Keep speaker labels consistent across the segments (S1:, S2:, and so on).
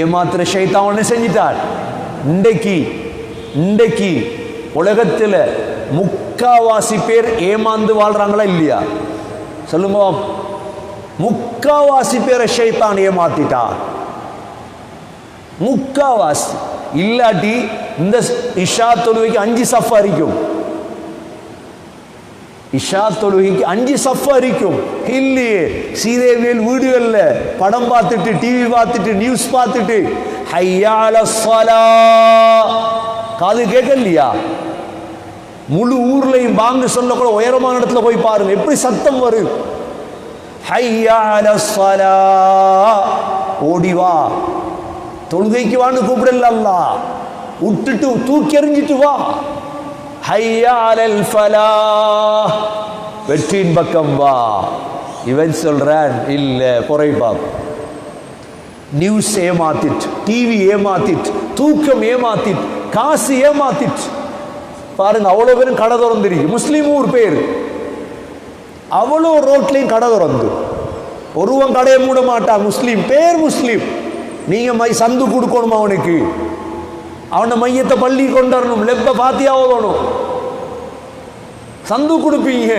S1: ஏமாத்துற ஷைத்தான் ஒன்று செஞ்சிட்டார் இன்றைக்கு இன்றைக்கு உலகத்தில் முக்காவாசி பேர் ஏமாந்து வாழ்றாங்களா இல்லையா சொல்லுங்க முக்காவாசி பேரை ஷைத்தான் ஏமாத்திட்டா முக்காவாசி இல்லாட்டி இந்த இஷா தொழுவைக்கு அஞ்சு சஃபாரிக்கும் இஷா தொழுகைக்கு அஞ்சு சஃபா இருக்கும் இல்லையே சீதேவியல் வீடுகளில் படம் பார்த்துட்டு டிவி பார்த்துட்டு நியூஸ் பார்த்துட்டு ஹையால காது கேட்கலையா முழு ஊர்லையும் வாங்க சொல்ல கூட உயரமான இடத்துல போய் பாருங்க எப்படி சத்தம் வரும் ஓடிவா தொழுகைக்கு வான்னு கூப்பிடல விட்டுட்டு தூக்கி எறிஞ்சிட்டு வா வெற்றியின் பக்கம் வா இவன் சொல்றான் இல்ல குறைபா நியூஸ் ஏமாத்திட்டு டிவி ஏமாத்திட்டு தூக்கம் ஏமாத்திட்டு காசு ஏமாத்திட்டு பாருங்க அவ்வளோ பேரும் கடை திறந்துருக்கு முஸ்லீம் ஒரு பேர் அவ்வளோ ரோட்லையும் கடை திறந்து ஒருவன் கடையை மூட மாட்டான் முஸ்லீம் பேர் முஸ்லீம் நீங்க சந்து கொடுக்கணுமா அவனுக்கு அவனை மையத்தை பள்ளி கொண்டு லெப்ப பாத்தியா ஓதணும் சந்து கொடுப்பீங்க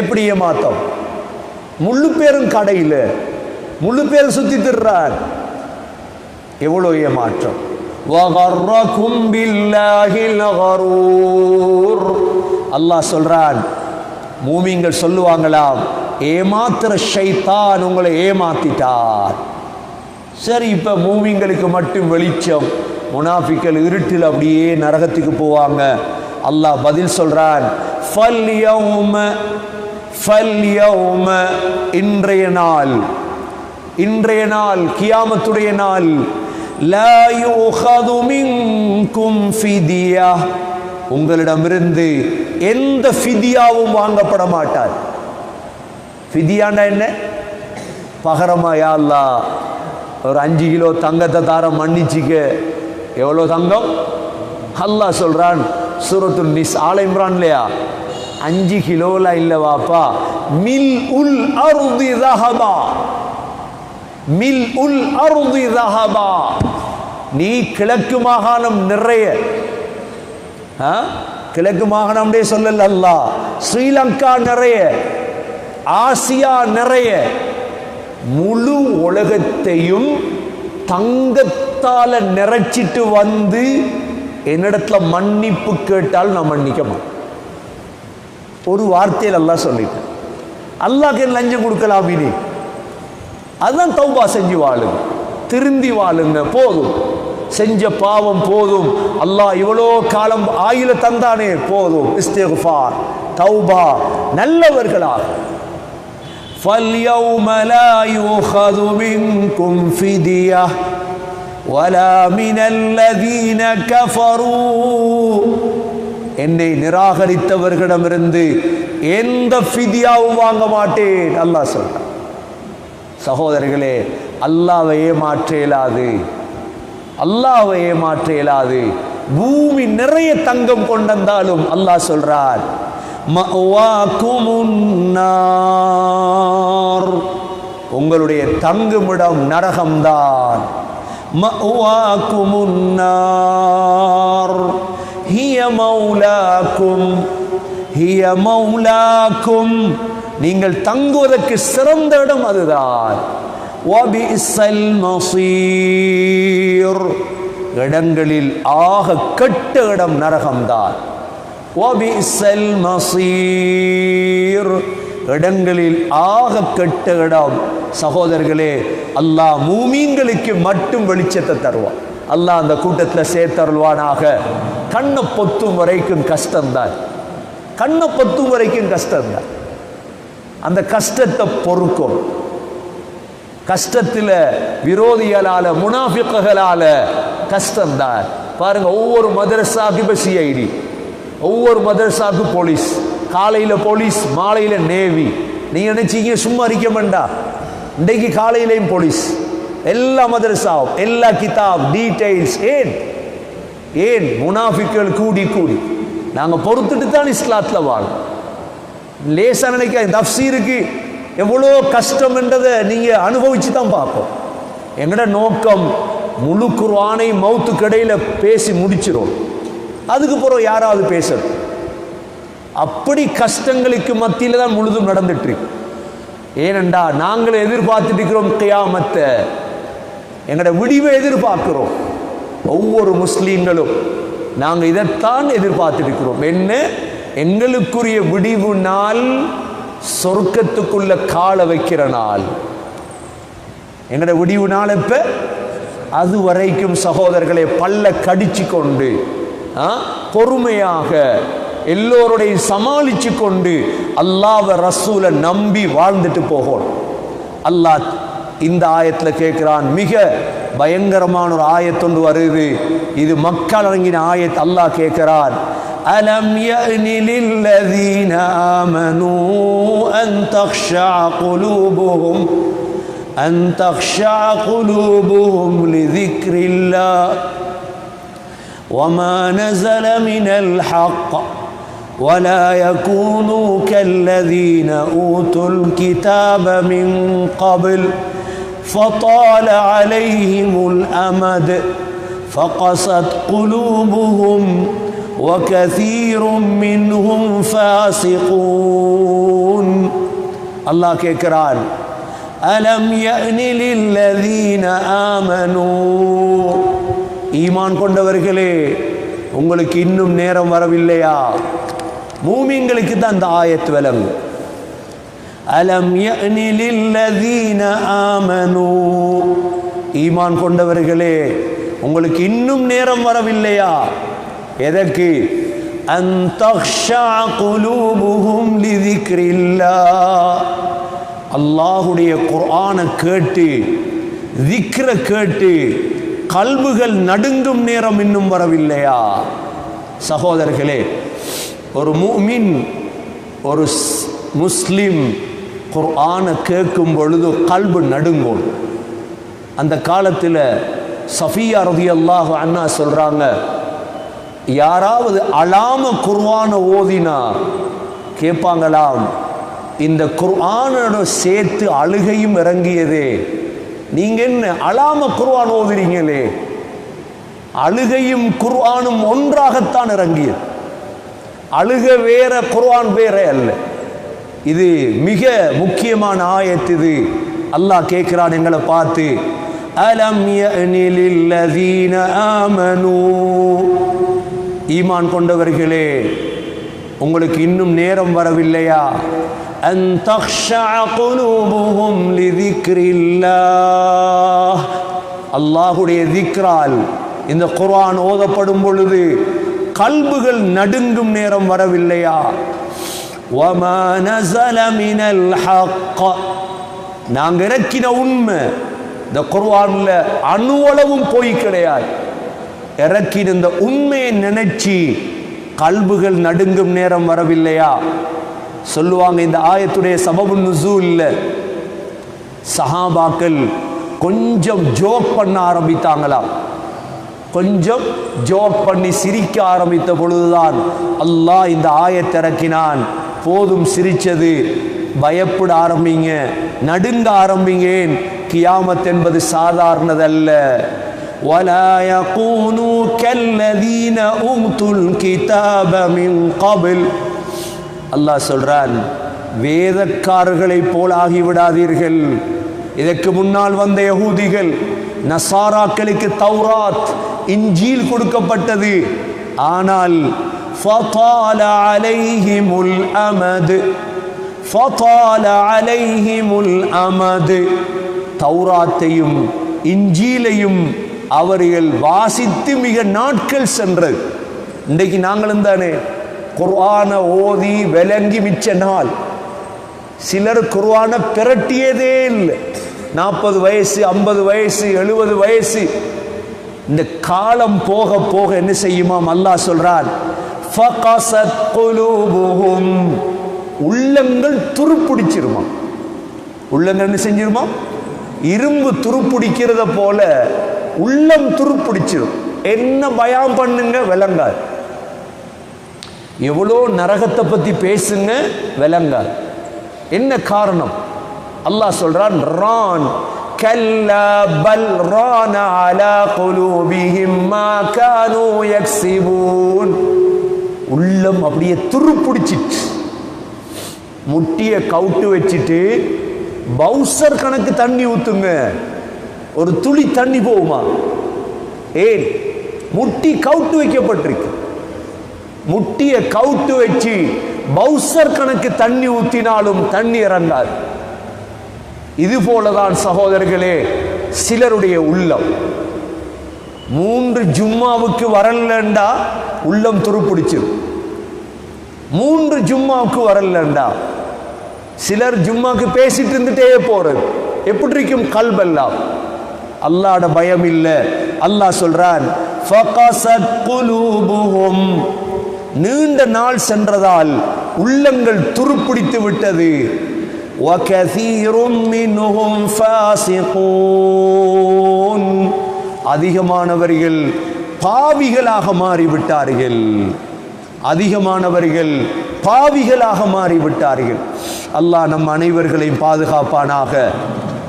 S1: எப்படி ஏமாத்தம் முள்ளு பேரும் கடையில் முழு பேர் சுத்தி திடுறார் எவ்வளோ ஏமாற்றம் அல்லாஹ் சொல்றான் மூமிங்கள் சொல்லுவாங்களாம் ஏமாத்துற ஷைத்தான் உங்களை ஏமாத்திட்டார் சரி இப்ப மூமிங்களுக்கு மட்டும் வெளிச்சம் முனாஃபிக்கள் இருட்டில் அப்படியே நரகத்துக்கு போவாங்க அல்லாஹ் பதில் சொல்கிறான் ஃபல் ஃபல் இன்றைய நாள் இன்றைய நாள் கியாமத்துடைய நாள் உங்களிடமிருந்து எந்த ஃபிதியாவும் வாங்கப்பட மாட்டார் ஃபிதியாண்டா என்ன பகரமா யாழ்லா ஒரு அஞ்சு கிலோ தங்கத்தை தாரம் மன்னிச்சிக்க எவ்வளோ தங்கம் அல்லா சொல்கிறான் சூரத்து நிஸ் ஆலைம்ரான் இல்லையா அஞ்சு கிலோல இல்லவாப்பா மில் உல் அருதி ரஹபா மில் உல் அருதி ரஹபா நீ கிழக்கு மாகாணம் நிறைய கிழக்கு மாகாணம்டே சொல்லல அல்லா ஸ்ரீலங்கா நிறைய ஆசியா நிறைய முழு உலகத்தையும் தங்க சொத்தால நிறைச்சிட்டு வந்து என்னிடத்துல மன்னிப்பு கேட்டால் நான் மன்னிக்கமா ஒரு வார்த்தையில் அல்லா சொல்லிட்டேன் அல்லாக்கு லஞ்சம் கொடுக்கலாம் கொடுக்கலாமினே அதுதான் தௌபா செஞ்சு வாழுங்க திருந்தி வாழுங்க போதும் செஞ்ச பாவம் போதும் அல்லா இவ்வளோ காலம் ஆயில தந்தானே போதும் தௌபா நல்லவர்களாக فَالْيَوْمَ لَا يُؤْخَذُ مِنْكُمْ ولا من الذين كفروا என்னை நிராகரித்தவர்களிடமிருந்து எந்த ஃபிதியாவும் வாங்க மாட்டேன் அல்லாஹ் சொல்றான் சகோதரர்களே அல்லாவை ஏமாற்ற இயலாது அல்லாவை ஏமாற்ற இயலாது பூமி நிறைய தங்கம் கொண்டு வந்தாலும் அல்லாஹ் சொல்றார் உங்களுடைய தங்குமிடம் நரகம்தான் مأواكم النار هي مولاكم هي مولاكم நீங்கள் தங்குவதற்கு சிறந்த இடம் அதுதான் இடங்களில் ஆக கெட்ட இடம் நரகம்தான் மசீர் இடங்களில் ஆக கெட்ட இடம் சகோதரர்களே அல்லாஹ் மூமீன்களுக்கு மட்டும் வெளிச்சத்தை தருவான் அல்லாஹ் அந்த கூட்டத்தில் சேர்த்தருள்வானாக கண்ணை பொத்தும் வரைக்கும் கஷ்டம்தான் கண்ணை பொத்தும் வரைக்கும் கஷ்டம்தான் அந்த கஷ்டத்தை பொறுக்கும் கஷ்டத்தில் விரோதிகளால் முனாஃபிக்குகளால் கஷ்டம்தான் பாருங்கள் ஒவ்வொரு மதரசாவுக்கு இப்போ சிஐடி ஒவ்வொரு மதரசாவுக்கு போலீஸ் காலையில் போலீஸ் மாலையில் நேவி நீங்கள் நினச்சிங்க சும்மா அறிக்க வேண்டா இன்றைக்கு காலையிலையும் போலீஸ் எல்லா மதரசாவும் எல்லா கிதாப் டீடைல்ஸ் ஏன் ஏன் முனாஃபிக்கல் கூடி கூடி நாங்கள் பொறுத்துட்டு தான் இஸ்லாத்தில் வாழும் லேசாக நினைக்க தப்சீருக்கு எவ்வளோ கஷ்டம்ன்றதை நீங்கள் அனுபவித்து தான் பார்ப்போம் எங்களோட நோக்கம் முழு குர்வானை மவுத்து கடையில் பேசி முடிச்சிடும் அதுக்கு பிறகு யாராவது பேசணும் அப்படி கஷ்டங்களுக்கு மத்தியில் தான் முழுதும் நடந்துட்டு இருக்கு ஏனெண்டா நாங்கள் எதிர்பார்த்துட்டு இருக்கிறோம் கியாமத்தை எங்களோட விடிவை எதிர்பார்க்கிறோம் ஒவ்வொரு முஸ்லீம்களும் நாங்கள் இதைத்தான் எதிர்பார்த்துருக்கிறோம் என்ன எங்களுக்குரிய விடிவு நாள் சொர்க்கத்துக்குள்ள காலை வைக்கிற நாள் எங்களோட விடிவு நாள் இப்போ அது வரைக்கும் சகோதரர்களை பல்ல கடிச்சு கொண்டு பொறுமையாக எல்லோருடைய சமாளிச்சு கொண்டு அல்லாவ ரசூலை நம்பி வாழ்ந்துட்டு போகணும் அல்லாஹ் இந்த ஆயத்தில் கேட்கிறான் மிக பயங்கரமான ஒரு ஆயத்தொன்று வருது இது மக்கள் அடங்கின ஆயத் அல்லாஹ் கேட்கிறான் ألم يأن للذين آمنوا أن تخشع قلوبهم أن تخشع قلوبهم لذكر الله وما نزل من الحق ولا يكونوا كالذين أوتوا الكتاب من قبل فطال عليهم الأمد فقست قلوبهم وكثير منهم فاسقون الله كإكرار ألم يأن للذين آمنوا إيمان கொண்டவர்களே உங்களுக்கு இன்னும் நேரம் வரவில்லையா மூமிங்களுக்கு தான் இந்த ஆயத்து விளங்கு அலம் யனிலில்லதீன ஆமனு ஈமான் கொண்டவர்களே உங்களுக்கு இன்னும் நேரம் வரவில்லையா எதற்கு அல்லாஹுடைய குர்ஆனை கேட்டு திக்ர கேட்டு கல்புகள் நடுங்கும் நேரம் இன்னும் வரவில்லையா சகோதரர்களே ஒரு மூமின் ஒரு முஸ்லீம் குர்ஆனை கேட்கும் பொழுது கல்பு நடுங்கும் அந்த காலத்தில் சஃபியா ரதி அல்லாஹ் அண்ணா சொல்கிறாங்க யாராவது அலாம குர்வானை ஓதினா கேட்பாங்களாம் இந்த குர்ஆனோட சேர்த்து அழுகையும் இறங்கியதே நீங்கள் என்ன அலாம குர்வான் ஓதுறீங்களே அழுகையும் குர்ஆனும் ஒன்றாகத்தான் இறங்கியது அழுக வேற குர்ஆன் வேற அல்ல இது மிக முக்கியமான ஆயத்து இது அல்லாஹ் கேட்கிறான் எங்களை பார்த்து அலம் ஈமான் கொண்டவர்களே உங்களுக்கு இன்னும் நேரம் வரவில்லையா அல்லாஹுடைய திக்ரால் இந்த குர்ஆன் ஓதப்படும் பொழுது கல்புகள் நடுங்கும் நேரம் வரவில்லையா நாங்க இறக்கின உண்மை இந்த குர்வான்ல அணுவளவும் போய் கிடையாது இறக்கின இந்த உண்மையை நினைச்சி கல்புகள் நடுங்கும் நேரம் வரவில்லையா சொல்லுவாங்க இந்த ஆயத்துடைய சபபு நுசூ இல்லை சஹாபாக்கள் கொஞ்சம் ஜோக் பண்ண ஆரம்பித்தாங்களாம் கொஞ்சம் ஜோக் பண்ணி சிரிக்க ஆரம்பித்த பொழுதுதான் அல்லாஹ் இந்த ஆயத்திறக்கினான் போதும் சிரித்தது பயப்பட ஆரம்பிங்க நடுங்க ஆரம்பிங்கேன் கியாமத் என்பது சாதாரணதல்ல ولا சொல்றான் வேதக்காரர்களைப் போல் ஆகிவிடாதீர்கள் இதற்கு முன்னால் வந்த யகூதிகள் நசாராக்களுக்கு தௌராத் இஞ்சில் கொடுக்கப்பட்டது ஆனால் فطال عليهم الأمد فطال عليهم الأمد தௌராத்தையும் இஞ்சியிலையும் அவர்கள் வாசித்து மிக நாட்கள் சென்றது இன்றைக்கு நாங்களும் தானே குர்வான ஓதி விளங்கி மிச்ச நாள் சிலர் குர்வான பிரட்டியதே இல்லை நாற்பது வயசு ஐம்பது வயசு எழுபது வயசு இந்த காலம் போக போக என்ன செய்யுமாம் அல்லாஹ் சொல்றான் உள்ளங்கள் துருப்பிடிச்சிருமா உள்ளங்கள் என்ன செஞ்சிருமா இரும்பு துருப்பிடிக்கிறத போல உள்ளம் துருப்பிடிச்சிரும் என்ன பயம் பண்ணுங்க விளங்கார் எவ்வளோ நரகத்தை பற்றி பேசுங்க விளங்கார் என்ன காரணம் அல்லாஹ் சொல்றான் ரான் كلا بل ران على قلوبهم ما كانوا يكسبون உள்ளம் அப்படியே துருப்பிடிச்சிட்டு முட்டியை கவுட்டு வச்சுட்டு பவுசர் கணக்கு தண்ணி ஊத்துங்க ஒரு துளி தண்ணி போகுமா ஏன் முட்டி கவுட்டு வைக்கப்பட்டிருக்கு முட்டியை கவுட்டு வச்சு பவுசர் கணக்கு தண்ணி ஊத்தினாலும் தண்ணி இறங்காது இது போலதான் சகோதரர்களே சிலருடைய உள்ளம் மூன்று ஜும்மாவுக்கு வரலண்டா உள்ளம் துருப்பிடிச்சிடும் மூன்று ஜும்மாவுக்கு வரலண்டா சிலர் ஜும்மாக்கு பேசிட்டு இருந்துட்டே போறது எப்படி இருக்கும் கல்பெல்லாம் அல்லாட பயம் இல்லை அல்லாஹ் சொல்றான் நீண்ட நாள் சென்றதால் உள்ளங்கள் துருப்பிடித்து விட்டது அதிகமானவர்கள் பாவிகளாக மாறிவிட்டார்கள் அதிகமானவர்கள் பாவிகளாக மாறிவிட்டார்கள் அல்லாஹ் நம் அனைவர்களையும் பாதுகாப்பானாக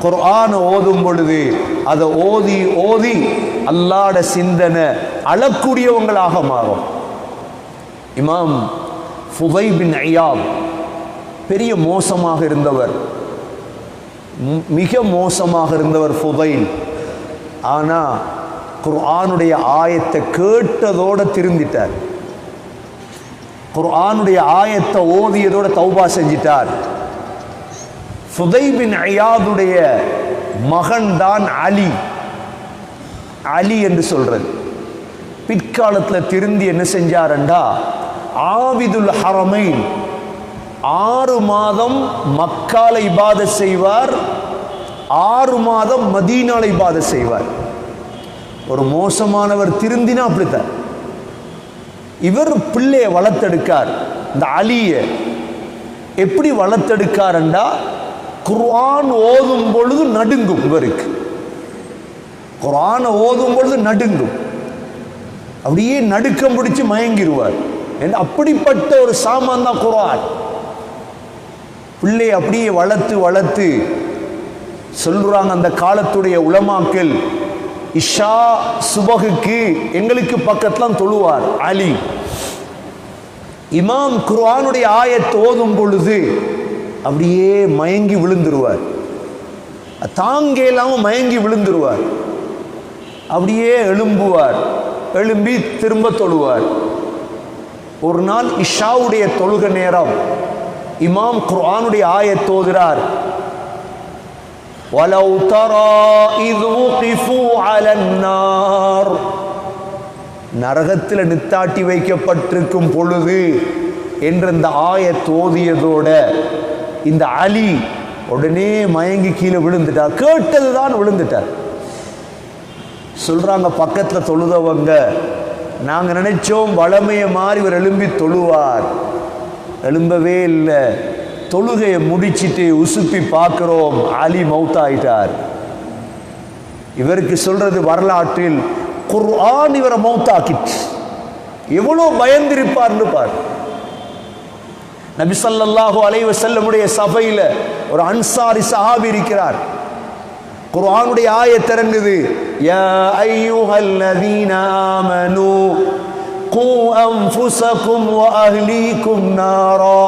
S1: குர்ஆனை ஓதும் பொழுது அதை ஓதி ஓதி அல்லாட சிந்தனை அளக்கூடியவங்களாக மாறும் இமாம் ஃபுதை பின் ஐயாப் பெரிய மோசமாக இருந்தவர் மிக மோசமாக இருந்தவர் ஃபுதைல் ஆனால் குர்ஆனுடைய ஆயத்தை கேட்டதோடு திருந்திட்டார் குர்ஆனுடைய ஆயத்தை ஓதியதோட தௌபா செஞ்சிட்டார் ஃபுதைபின் அயாதுடைய மகன்தான் அலி அலி என்று சொல்றது பிற்காலத்தில் திருந்தி என்ன செஞ்சாரண்டா ஆவிதுல் ஹரமைன் ஆறு மாதம் மக்காலை பாத செய்வார் ஆறு மாதம் மதீனாலை பாத செய்வார் ஒரு மோசமானவர் திருந்தினா அப்படித்தார் இவர் பிள்ளையை வளர்த்தெடுக்கார் இந்த அலிய எப்படி வளர்த்தெடுக்காருண்டா குர்ஆன் ஓதும் பொழுது நடுங்கும் இவருக்கு குரானை ஓதும் பொழுது நடுங்கும் அப்படியே நடுக்கம் பிடிச்சு மயங்கிடுவார் அப்படிப்பட்ட ஒரு சாமான் தான் குரான் பிள்ளை அப்படியே வளர்த்து வளர்த்து சொல்றாங்க அந்த காலத்துடைய உளமாக்கல் இஷா சுபகுக்கு எங்களுக்கு பக்கத்துல தொழுவார் அலி இமாம் குர்ஆனுடைய ஆய ஓதும் பொழுது அப்படியே மயங்கி விழுந்துருவார் தாங்க இல்லாமல் மயங்கி விழுந்துருவார் அப்படியே எழும்புவார் எழும்பி திரும்ப தொழுவார் ஒரு நாள் இஷாவுடைய தொழுக நேரம் இமாம் குர்ஆனுடைய ஆயத் وَلَوْ تَرَى தரா இது உகிஃபு அலன்னார் நரகத்தில் நித்தாட்டி வைக்கப்பட்டிருக்கும் பொழுது என்ற இந்த தோதியதோட இந்த அலி உடனே மயங்கி கீழே விழுந்துட்டார் கேட்டது தான் விழுந்துட்டார் சொல்கிறாங்க பக்கத்தில் தொழுதவங்க நாங்கள் நினைச்சோம் வளமையை மாறி இவர் எழும்பி தொழுவார் எழும்பவே இல்லை தொழுகையை முடிச்சிட்டு உசுப்பி பார்க்குறோம் அலி மௌத்தாயிட்டார் இவருக்கு சொல்றது வரலாற்றில் குர்ஆன் இவரை மௌத்தாக்கிட்டு எவ்வளோ பயந்திருப்பார்னு பார் நபிசல்லாஹு அலைவ செல்லமுடைய சபையில் ஒரு அன்சாரி சஹாபி இருக்கிறார் குர்ஆனுடைய ஆய திறங்குது قوا أنفسكم وأهليكم نارا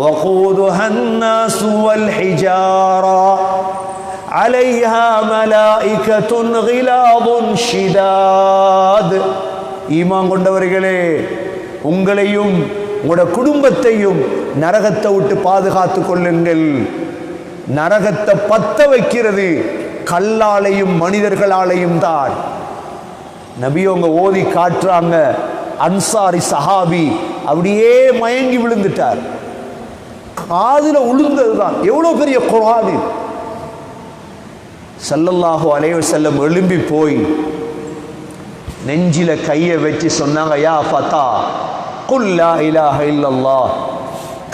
S1: وقودها الناس والحجارة عليها ملائكة غلاظ شداد ஈமான் கொண்டவர்களே உங்களையும் உங்களோட குடும்பத்தையும் நரகத்தை விட்டு பாதுகாத்து கொள்ளுங்கள் நரகத்தை பத்த வைக்கிறது கல்லாலையும் மனிதர்களாலையும் தான் நபியவங்க ஓதி காட்டுறாங்க அன்சாரி சஹாபி அப்படியே மயங்கி விழுந்துட்டார் காதில் உளுந்தது தான் எவ்வளோ பெரிய குரானு செல்லல்லாஹோ அலைவ செல்லம் எழும்பி போய் நெஞ்சில கையை வச்சு சொன்னாங்க யா ஃபத்தா குல்லா இலாஹ இல்லல்லா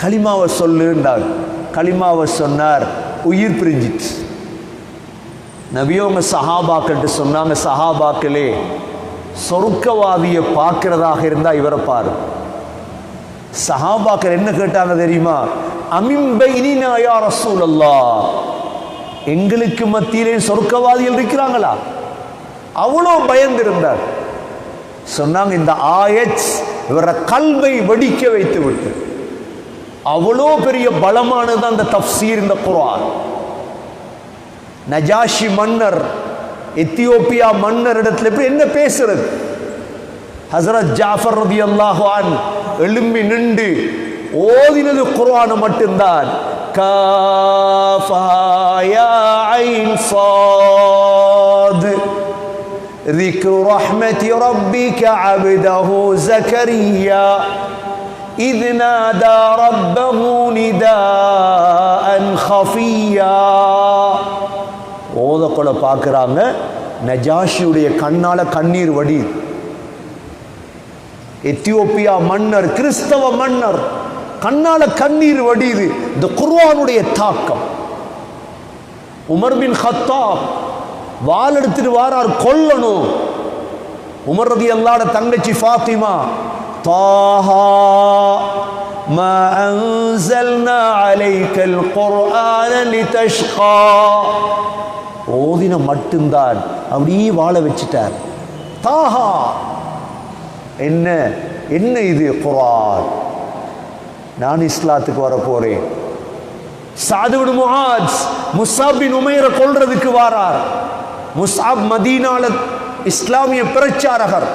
S1: களிமாவை சொல்லுன்றார் களிமாவை சொன்னார் உயிர் பிரிஞ்சிச்சு நபியவங்க சஹாபாக்கள்ட்டு சொன்னாங்க சஹாபாக்களே சொருக்கவாதியை பார்க்கிறதாக இருந்தா இவரை பாரு சஹாபாக்கர் என்ன கேட்டாங்க தெரியுமா அமிம்பை ரசூலல்லா எங்களுக்கு மத்தியிலே சொருக்கவாதிகள் இருக்கிறாங்களா அவ்வளோ பயந்திருந்தார் சொன்னாங்க இந்த ஆயச் இவரை கல்வை வெடிக்க வைத்து விட்டு அவ்வளோ பெரிய பலமானது அந்த தப்சீர் இந்த குரான் நஜாஷி மன்னர் எத்தியோப்பியா மன்னர் இடத்துல எப்படி என்ன பேசுறது ஹசரத் ஜாஃபர் ரதி அல்லாஹான் எழும்பி நின்று ஓதினது குர்வான மட்டும்தான் ذكر رحمة ربك عبده زكريا إذ نادى رب கொலை பார்க்குறாங்க நஜாஷியுடைய கண்ணால் கண்ணீர் வடி எத்தியோப்பியா மன்னர் கிறிஸ்தவ மன்னர் கண்ணால கண்ணீர் வடியுது இந்த குர்வானுடைய தாக்கம் உமர் பின் ஹத்தா வால் எடுத்துட்டு வாரார் கொல்லணும் உமர் ரதி அல்லாட தங்கச்சி ஃபாத்திமா தாஹா ما أنزلنا عليك القرآن لتشقى ஓதினம் மட்டும்தான் அப்படியே வாழ வச்சுட்டார் தாஹா என்ன என்ன இது குரான் நான் இஸ்லாத்துக்கு வர போறேன் சாதுவின் முஹாஜ் முசாபின் உமையரை கொள்றதுக்கு வாரார் முசாப் மதீனால இஸ்லாமிய பிரச்சாரகர்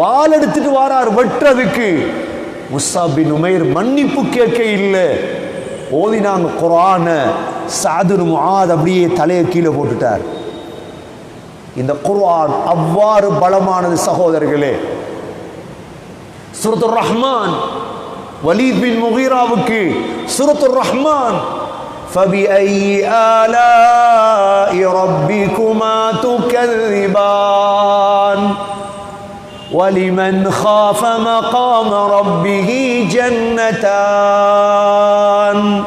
S1: வால் எடுத்துட்டு வாரார் வெட்டுறதுக்கு முசாபின் உமையர் மன்னிப்பு கேட்க இல்லை ஓதினாங்க குரான سعد بن معاذ ابنية تلية كيلة போட்டுட்டார் இந்த قرآن அவ்வாறு பலமானது சகோதரர்களே சூரத்துர் ரஹ்மான் وليد بن مغيرة بكي سورة الرحمن فبأي آلاء ربكما تكذبان ولمن خاف مقام ربه جنتان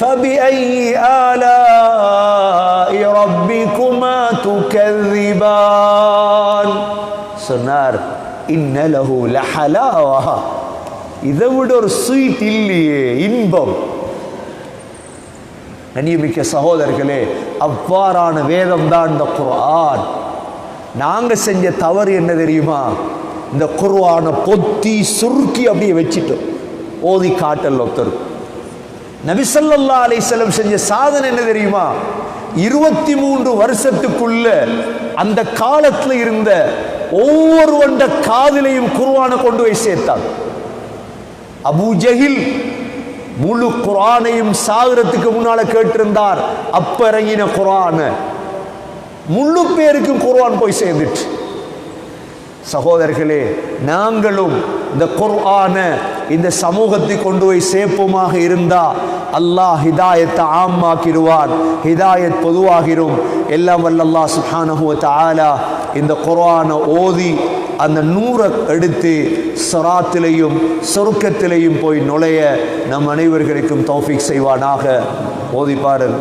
S1: فبأي آلاء ربكما تكذبان சொன்னார் இன்னலகு லஹலாவா இதை விட ஒரு ஸ்வீட் இல்லையே இன்பம் கண்ணியமிக்க சகோதரர்களே அவ்வாறான வேதம் தான் இந்த குர்ஆன் நாங்கள் செஞ்ச தவறு என்ன தெரியுமா இந்த குர்வானை பொத்தி சுருக்கி அப்படியே வச்சுட்டோம் ஓதி காட்டல் ஒருத்தருக்கு நபிசல்லா அலிசல்லம் செஞ்ச சாதனை என்ன தெரியுமா இருபத்தி மூன்று வருஷத்துக்குள்ள அந்த காலத்துல இருந்த ஒவ்வொருவண்ட காதிலையும் குர்வானை கொண்டு போய் சேர்த்தார் அபு ஜஹில் முழு குரானையும் சாகரத்துக்கு முன்னால கேட்டிருந்தார் அப்ப இறங்கின குரான முழு பேருக்கும் குர்வான் போய் சேர்ந்துட்டு சகோதரர்களே நாங்களும் இந்த குர்வான இந்த சமூகத்தை கொண்டு போய் சேப்புமாக இருந்தால் அல்லாஹ் ஹிதாயத்தை ஆமாக்கிடுவான் ஹிதாயத் பொதுவாகிரும் எல்லாம் வல்லல்லா சுஹானஹுவ ஆலா இந்த குரானை ஓதி அந்த நூறை எடுத்து சராத்திலையும் சொருக்கத்திலையும் போய் நுழைய நம் அனைவர்களுக்கும் தௌஃபிக் செய்வானாக ஓதிப்பாரன்